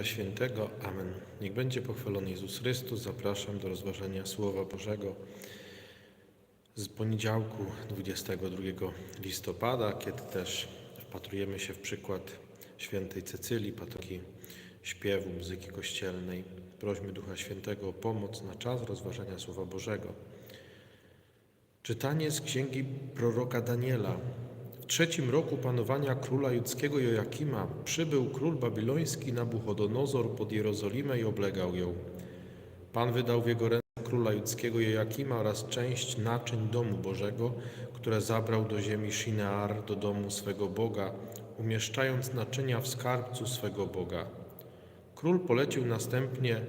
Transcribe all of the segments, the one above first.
Ducha Świętego. Amen. Niech będzie pochwalony Jezus Chrystus. Zapraszam do rozważenia Słowa Bożego z poniedziałku 22 listopada, kiedy też wpatrujemy się w przykład świętej Cecylii, patronki śpiewu, muzyki kościelnej. Prośmy Ducha Świętego o pomoc na czas rozważania Słowa Bożego. Czytanie z księgi proroka Daniela. Trzecim roku panowania króla judzkiego Joakima przybył król babiloński Nabuchodonozor pod Jerozolimę i oblegał ją. Pan wydał w jego ręce króla judzkiego Joakima oraz część naczyń domu Bożego, które zabrał do ziemi Shinear, do domu swego Boga, umieszczając naczynia w skarbcu swego Boga. Król polecił następnie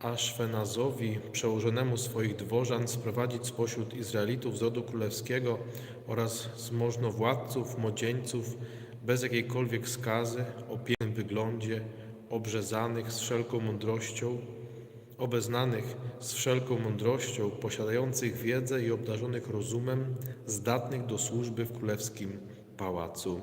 Aszfenazowi, przełożonemu swoich dworzan, sprowadzić spośród Izraelitów z rodu królewskiego oraz z możnowładców, młodzieńców, bez jakiejkolwiek skazy, o pięknym wyglądzie, obrzezanych z wszelką mądrością, obeznanych z wszelką mądrością, posiadających wiedzę i obdarzonych rozumem, zdatnych do służby w królewskim pałacu.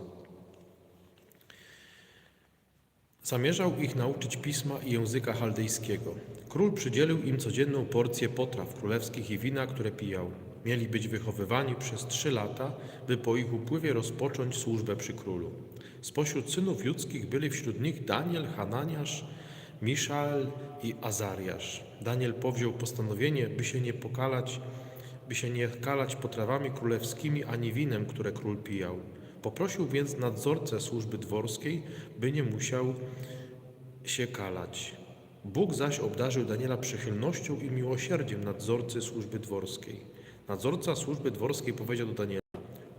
Zamierzał ich nauczyć pisma i języka chaldejskiego. Król przydzielił im codzienną porcję potraw królewskich i wina, które pijał. Mieli być wychowywani przez trzy lata, by po ich upływie rozpocząć służbę przy królu. Spośród synów judzkich byli wśród nich Daniel, Hananiasz, Miszael i Azariasz. Daniel powziął postanowienie, by się nie pokalać, by się nie kalać potrawami królewskimi ani winem, które król pijał. Poprosił więc nadzorcę służby dworskiej, by nie musiał się kalać. Bóg zaś obdarzył Daniela przychylnością i miłosierdziem nadzorcy służby dworskiej. Nadzorca służby dworskiej powiedział do Daniela: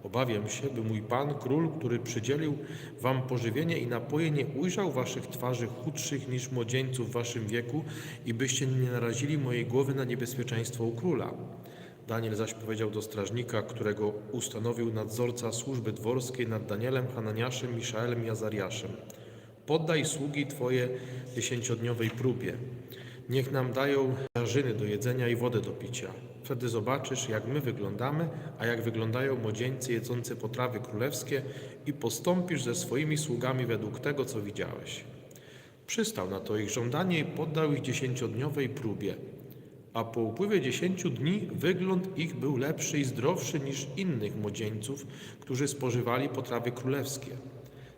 Obawiam się, by mój pan król, który przydzielił wam pożywienie i napoje, nie ujrzał waszych twarzy chudszych niż młodzieńców w waszym wieku i byście nie narazili mojej głowy na niebezpieczeństwo u króla. Daniel zaś powiedział do strażnika, którego ustanowił nadzorca służby dworskiej nad Danielem, Hananiaszem, Miszaelem i Azariaszem. Poddaj sługi Twoje dziesięciodniowej próbie. Niech nam dają jarzyny do jedzenia i wodę do picia. Wtedy zobaczysz, jak my wyglądamy, a jak wyglądają młodzieńcy jedzący potrawy królewskie i postąpisz ze swoimi sługami według tego, co widziałeś. Przystał na to ich żądanie i poddał ich dziesięciodniowej próbie. A po upływie dziesięciu dni wygląd ich był lepszy i zdrowszy niż innych młodzieńców, którzy spożywali potrawy królewskie.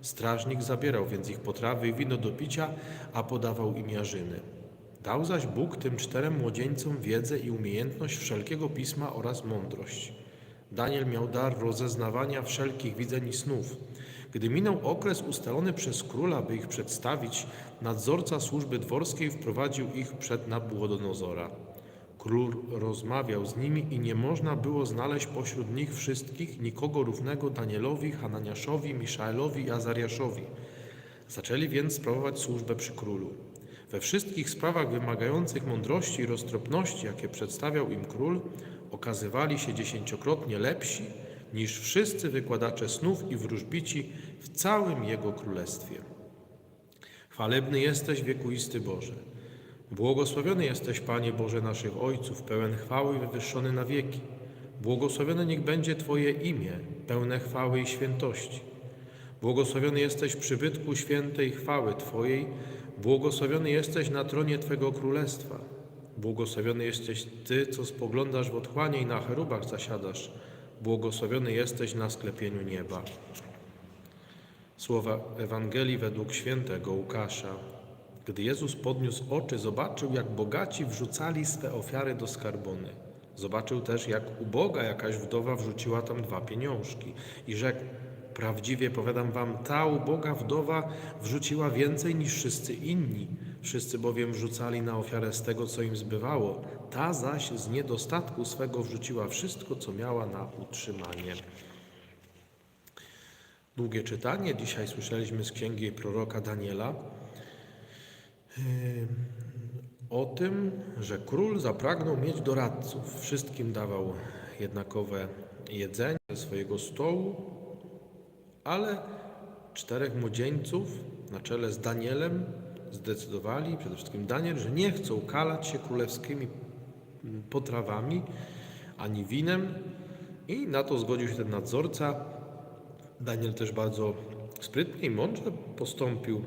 Strażnik zabierał więc ich potrawy i wino do picia, a podawał im jarzyny. Dał zaś Bóg tym czterem młodzieńcom wiedzę i umiejętność wszelkiego pisma oraz mądrość. Daniel miał dar rozeznawania wszelkich widzeń i snów. Gdy minął okres ustalony przez króla, by ich przedstawić, nadzorca służby dworskiej wprowadził ich przed Nabuchodonozora. Król rozmawiał z nimi i nie można było znaleźć pośród nich wszystkich nikogo równego Danielowi, Hananiaszowi, Miszaelowi i Azariaszowi. Zaczęli więc sprawować służbę przy królu. We wszystkich sprawach wymagających mądrości i roztropności, jakie przedstawiał im król, okazywali się dziesięciokrotnie lepsi niż wszyscy wykładacze snów i wróżbici w całym jego królestwie. Chwalebny jesteś, wiekuisty Boże. Błogosławiony jesteś, Panie Boże naszych Ojców, pełen chwały i wywyższony na wieki. Błogosławione niech będzie Twoje imię, pełne chwały i świętości. Błogosławiony jesteś przybytku świętej chwały Twojej, błogosławiony jesteś na tronie Twego królestwa. Błogosławiony jesteś Ty, co spoglądasz w otchłanie i na cherubach zasiadasz. Błogosławiony jesteś na sklepieniu nieba. Słowa Ewangelii według świętego Łukasza. Gdy Jezus podniósł oczy, zobaczył, jak bogaci wrzucali swe ofiary do skarbony. Zobaczył też, jak uboga jakaś wdowa wrzuciła tam dwa pieniążki i rzekł, prawdziwie powiadam wam, ta uboga wdowa wrzuciła więcej niż wszyscy inni. Wszyscy bowiem wrzucali na ofiarę z tego, co im zbywało. Ta zaś z niedostatku swego wrzuciła wszystko, co miała na utrzymanie. Długie czytanie. Dzisiaj słyszeliśmy z księgi proroka Daniela o tym, że król zapragnął mieć doradców. Wszystkim dawał jednakowe jedzenie ze swojego stołu, ale czterech młodzieńców na czele z Danielem zdecydowali, przede wszystkim Daniel, że nie chcą kalać się królewskimi potrawami ani winem i na to zgodził się ten nadzorca. Daniel też bardzo sprytnie i mądrze postąpił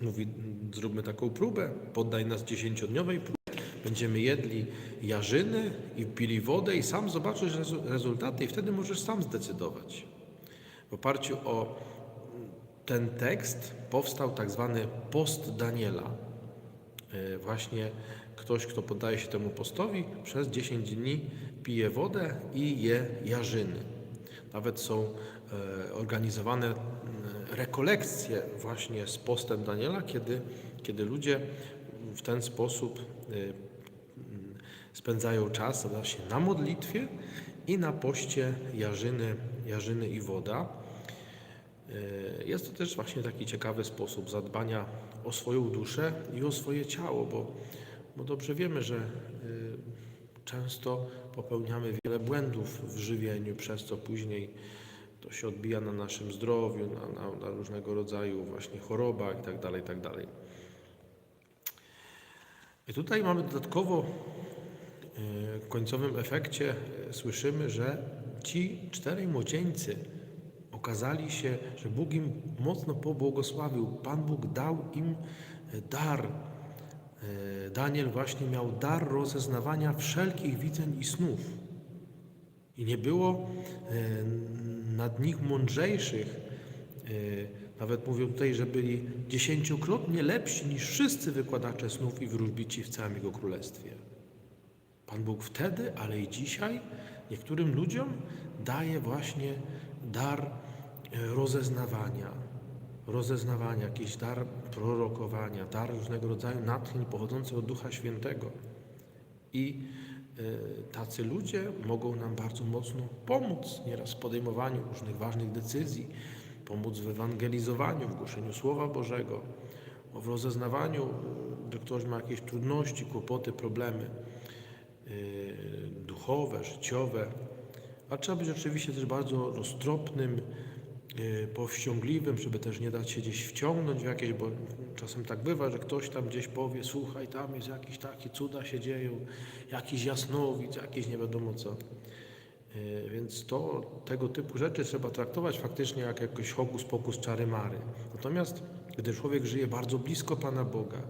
Mówi, "Mm, zróbmy taką próbę, poddaj nas dziesięciodniowej próbie. Będziemy jedli jarzyny i pili wodę i sam zobaczysz rezu- rezultaty i wtedy możesz sam zdecydować. W oparciu o ten tekst powstał tak zwany post Daniela. E, Właśnie ktoś, kto poddaje się temu postowi, przez 10 dni pije wodę i je jarzyny. Nawet są e, organizowane rekolekcje właśnie z postem Daniela, kiedy, kiedy ludzie w ten sposób e, mm, spędzają czas właśnie na modlitwie i na poście jarzyny, jarzyny i woda. E, Jest to też właśnie taki ciekawy sposób zadbania o swoją duszę i o swoje ciało, bo, bo dobrze wiemy, że y, często popełniamy wiele błędów w żywieniu, przez co później to się odbija na naszym zdrowiu, na, na, na różnego rodzaju właśnie chorobach itd. itd. I tutaj mamy dodatkowo y, w końcowym efekcie y, słyszymy, że ci czterej młodzieńcy okazali się, że Bóg im mocno pobłogosławił. Pan Bóg dał im e, dar. E, Daniel właśnie miał dar rozeznawania wszelkich widzeń i snów. I nie było e, nad nich mądrzejszych. E, Nawet mówią tutaj, że byli dziesięciokrotnie lepsi niż wszyscy wykładacze snów i wróżbici w całym Jego Królestwie. Pan Bóg wtedy, ale i dzisiaj niektórym ludziom daje właśnie dar e, rozeznawania, rozeznawania, jakiś dar prorokowania, dar różnego rodzaju natchnień pochodzących od Ducha Świętego. I tacy ludzie mogą nam bardzo mocno pomóc nieraz w podejmowaniu różnych ważnych decyzji, pomóc w ewangelizowaniu, w głoszeniu Słowa Bożego, w rozeznawaniu, e, gdy ktoś ma jakieś trudności, kłopoty, problemy y, duchowe, życiowe, a trzeba być oczywiście też bardzo roztropnym, y, powściągliwym, żeby też nie dać się gdzieś wciągnąć w jakieś, bo czasem tak bywa, że ktoś tam gdzieś powie, słuchaj, tam jest jakieś takie cuda się dzieją, jakiś jasnowic, jakieś nie wiadomo co. Y, Więc to, tego typu rzeczy trzeba traktować faktycznie jak jakiś hokus pokus czary mary. Natomiast gdy człowiek żyje bardzo blisko Pana Boga,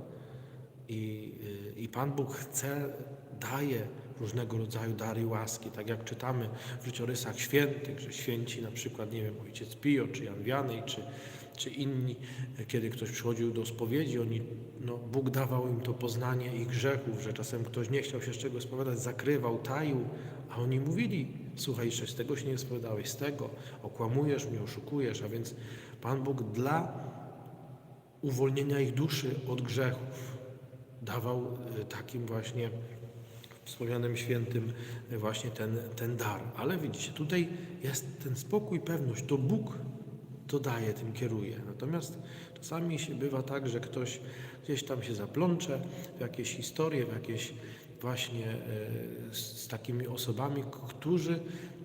i, y, I Pan Bóg chce, daje różnego rodzaju dary łaski, tak jak czytamy w życiorysach świętych, że święci na przykład, nie wiem, ojciec Pio, czy Jan Wianej, czy, czy inni, y, kiedy ktoś przychodził do spowiedzi, oni, no, Bóg dawał im to poznanie ich grzechów, że czasem ktoś nie chciał się z czego spowiadać, zakrywał, taił, a oni mówili, słuchaj, z tego się nie spowiadałeś, z tego, okłamujesz mnie, oszukujesz, a więc Pan Bóg dla uwolnienia ich duszy od grzechów. Dawał e, takim właśnie wspomnianym świętym e, właśnie ten, ten dar. Ale widzicie, tutaj jest ten spokój, pewność. To Bóg to daje, tym kieruje. Natomiast czasami się bywa tak, że ktoś gdzieś tam się zaplącze w jakieś historie, w jakieś właśnie e, z, takimi osobami, którzy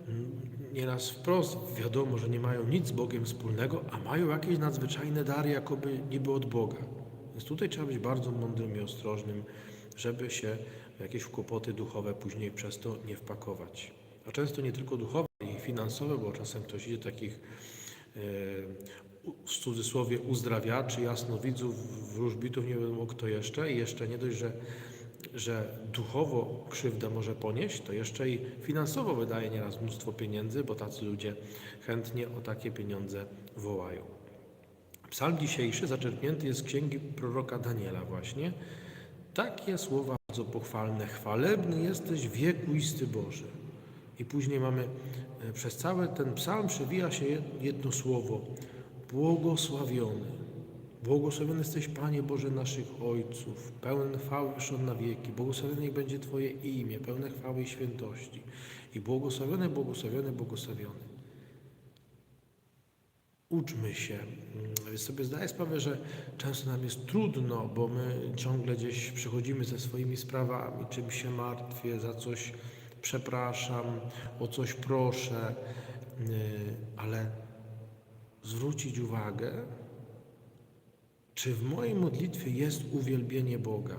mm, nieraz wprost wiadomo, że nie mają nic z Bogiem wspólnego, a mają jakieś nadzwyczajne dary, jakoby niby od Boga. Więc tutaj trzeba być bardzo mądrym i ostrożnym, żeby się w jakieś kłopoty duchowe później przez to nie wpakować. A często nie tylko duchowe, i finansowe, bo czasem ktoś idzie takich w cudzysłowie uzdrawiaczy, jasnowidzów, wróżbitów, nie wiadomo kto jeszcze i jeszcze nie dość, że, że duchowo krzywdę może ponieść, to jeszcze i finansowo wydaje nieraz mnóstwo pieniędzy, bo tacy ludzie chętnie o takie pieniądze wołają. Psalm dzisiejszy zaczerpnięty jest z księgi proroka Daniela właśnie. Takie słowa bardzo pochwalne. Chwalebny jesteś wiekuisty Boże. I później mamy, e, przez cały ten psalm przewija się jed- jedno słowo. Błogosławiony. Błogosławiony jesteś Panie Boże naszych Ojców, pełen chwały od na wieki. Błogosławione niech będzie Twoje imię, pełne chwały i świętości. I błogosławiony, błogosławiony, błogosławiony uczmy się. Mm, Sobie zdaję sprawę, że często nam jest trudno, bo my ciągle gdzieś przychodzimy ze swoimi sprawami, czymś się martwię, za coś przepraszam, o coś proszę, yy, ale zwrócić uwagę, czy w mojej modlitwie jest uwielbienie Boga.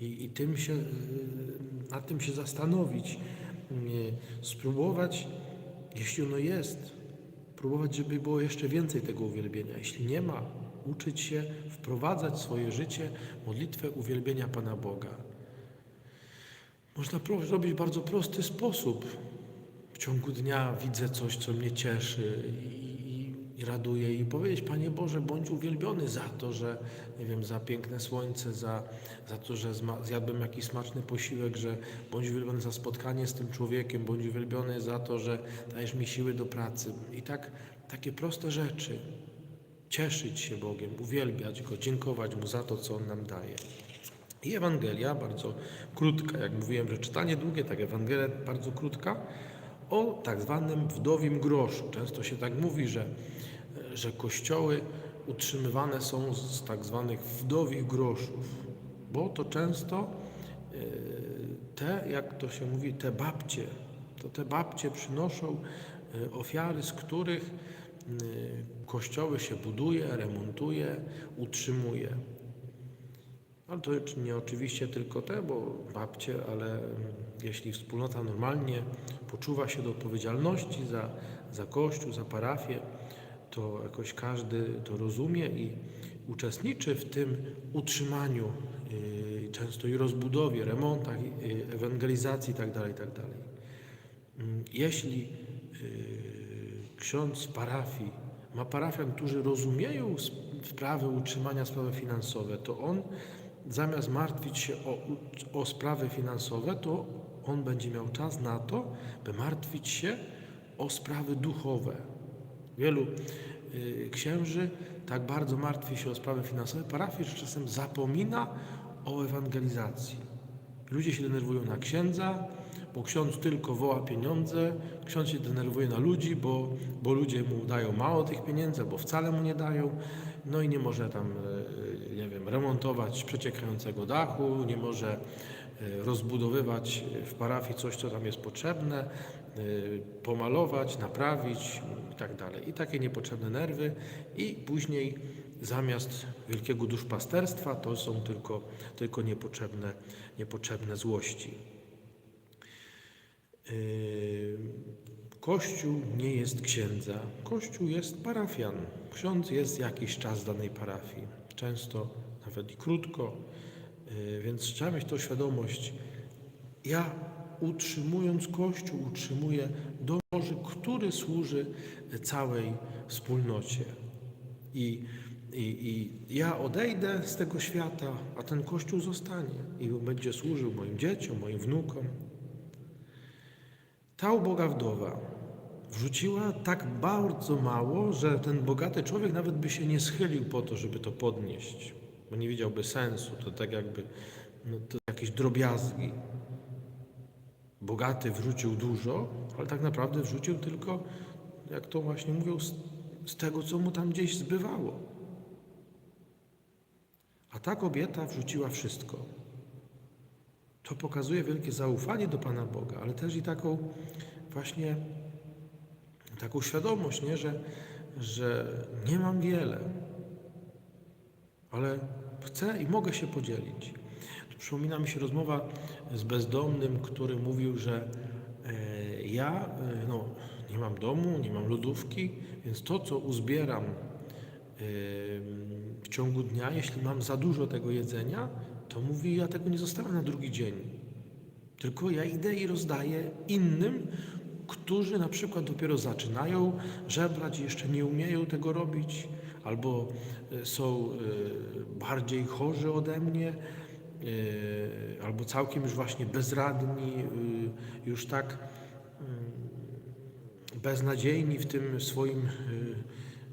I, i tym się, yy, nad tym się zastanowić, yy, spróbować, jeśli ono jest, próbować, żeby było jeszcze więcej tego uwielbienia. Jeśli nie ma uczyć się wprowadzać w swoje życie modlitwę uwielbienia Pana Boga. Można zrobić w bardzo prosty sposób. W ciągu dnia widzę coś, co mnie cieszy i, i, raduje i powiedzieć, Panie Boże, bądź uwielbiony za to, że, nie wiem, za piękne słońce, za, za to, że zjadłem jakiś smaczny posiłek, że bądź uwielbiony za spotkanie z tym człowiekiem, bądź uwielbiony za to, że dajesz mi siły do pracy. I tak, takie proste rzeczy. Cieszyć się Bogiem, uwielbiać Go, dziękować Mu za to, co On nam daje. I Ewangelia, bardzo krótka, jak mówiłem, że czytanie długie, tak Ewangelia bardzo krótka, o tak zwanym wdowim groszu. Często się tak mówi, że, że kościoły utrzymywane są z tak zwanych wdowich groszów, bo to często e, te, jak to się mówi, te babcie, to te babcie przynoszą e, ofiary, z których e, kościoły się buduje, remontuje, utrzymuje. Ale to nie oczywiście tylko te, bo babcie, ale jeśli wspólnota normalnie poczuwa się do odpowiedzialności za, za kościół, za parafię, to jakoś każdy to rozumie i uczestniczy w tym utrzymaniu, yy, często i rozbudowie, remontach, yy, ewangelizacji itd. itd. Mm, Jeśli yy, ksiądz parafii ma parafian, którzy rozumieją sprawy utrzymania, sprawy finansowe, to on zamiast martwić się o, o sprawy finansowe, to on będzie miał czas na to, by martwić się o sprawy duchowe. Wielu y, księży tak bardzo martwi się o sprawy finansowe parafii, że czasem zapomina o ewangelizacji. Ludzie się denerwują na księdza, bo ksiądz tylko woła pieniądze, ksiądz się denerwuje na ludzi, bo, bo ludzie mu dają mało tych pieniędzy, albo wcale mu nie dają, no i nie może tam, e, nie wiem, remontować przeciekającego dachu, nie może e, rozbudowywać w parafii coś, co tam jest potrzebne, e, pomalować, naprawić i tak. I takie niepotrzebne nerwy i później zamiast wielkiego duszpasterstwa to są tylko, tylko niepotrzebne, niepotrzebne złości. Yy, Kościół nie jest księdza, Kościół jest parafian. Ksiądz jest jakiś czas danej parafii, często nawet i krótko, yy, więc trzeba mieć tą świadomość. Ja utrzymując Kościół, utrzymuję dom który służy całej wspólnocie. I, i, I ja odejdę z tego świata, a ten Kościół zostanie i będzie służył moim dzieciom, moim wnukom. Ta uboga wdowa wrzuciła tak bardzo mało, że ten bogaty człowiek nawet by się nie schylił po to, żeby to podnieść, bo nie widziałby sensu. To tak jakby no, to jakieś drobiazgi. Bogaty wrzucił dużo, ale tak naprawdę wrzucił tylko, jak to właśnie mówią, z, z tego, co mu tam gdzieś zbywało. A ta kobieta wrzuciła wszystko. To pokazuje wielkie zaufanie do Pana Boga, ale też i taką właśnie taką świadomość, nie? Że, że nie mam wiele, ale chcę i mogę się podzielić. Tu przypomina mi się rozmowa z bezdomnym, który mówił, że e, ja e, no, nie mam domu, nie mam lodówki, więc to, co uzbieram e, w ciągu dnia, jeśli mam za dużo tego jedzenia, to mówi, ja tego nie zostawiam na drugi dzień. Tylko ja idę i rozdaję innym, którzy na przykład dopiero zaczynają żebrać jeszcze nie umieją tego robić, albo e, są e, bardziej chorzy ode mnie, e, albo całkiem już właśnie bezradni, już tak mm, beznadziejni w tym swoim,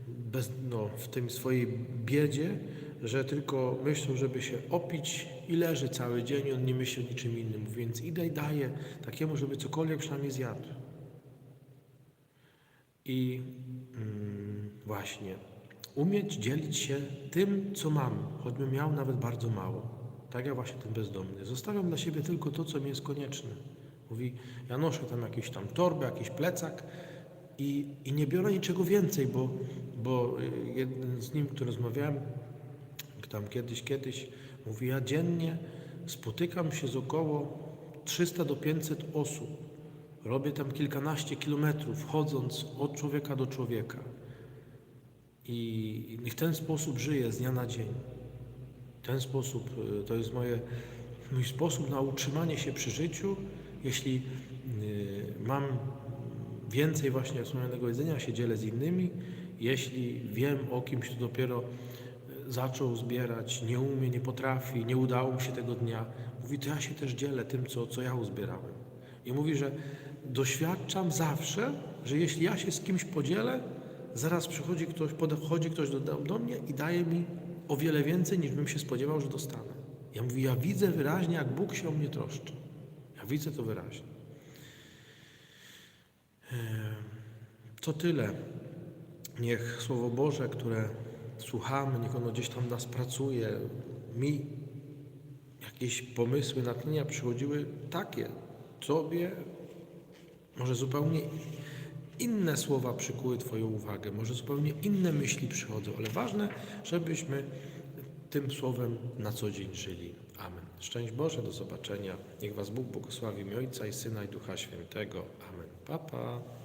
bez, no, w tym swojej biedzie, że tylko myślą, żeby się opić i leży cały dzień, on nie myśli o niczym innym. Więc idę i daję takiemu, żeby cokolwiek przynajmniej zjadł. I mm, właśnie, umieć dzielić się tym, co mam, choćbym miał nawet bardzo mało. Tak jak właśnie ten bezdomny. Zostawiam dla siebie tylko to, co mi jest konieczne. Mówi, ja noszę tam jakieś tam torbę, jakiś plecak i, i nie biorę niczego więcej, bo, bo y, jeden z nim, który rozmawiałem, tam kiedyś, kiedyś, mówi, ja dziennie spotykam się z około 300 do 500 osób. Robię tam kilkanaście kilometrów, chodząc od człowieka do człowieka. I w ten sposób żyję z dnia na dzień. Ten sposób y, to jest moje, mój sposób na utrzymanie się przy życiu. Jeśli y, mam więcej właśnie wspomnianego jedzenia, się dzielę z innymi. Jeśli wiem o kimś, kto dopiero y, zaczął zbierać, nie umie, nie potrafi, nie udało mu się tego dnia, mówi, to ja się też dzielę tym, co, co ja uzbierałem. I mówi, że doświadczam zawsze, że jeśli ja się z kimś podzielę, zaraz przychodzi ktoś, podchodzi ktoś do, do mnie i daje mi o wiele więcej, niż bym się spodziewał, że dostanę. Ja mówię, ja widzę wyraźnie, jak Bóg się o mnie troszczy. Ja widzę to wyraźnie. Em, To tyle. Niech Słowo Boże, które słuchamy, niech ono gdzieś tam nas pracuje. Mi jakieś pomysły, natchnienia przychodziły takie. Tobie może zupełnie inne słowa przykuły Twoją uwagę, może zupełnie inne myśli przychodzą, ale ważne, żebyśmy tym słowem na co dzień żyli. Amen. Szczęść Boże, do zobaczenia. Niech Was Bóg błogosławi, mi Ojca i Syna i Ducha Świętego. Amen. Papa. Pa.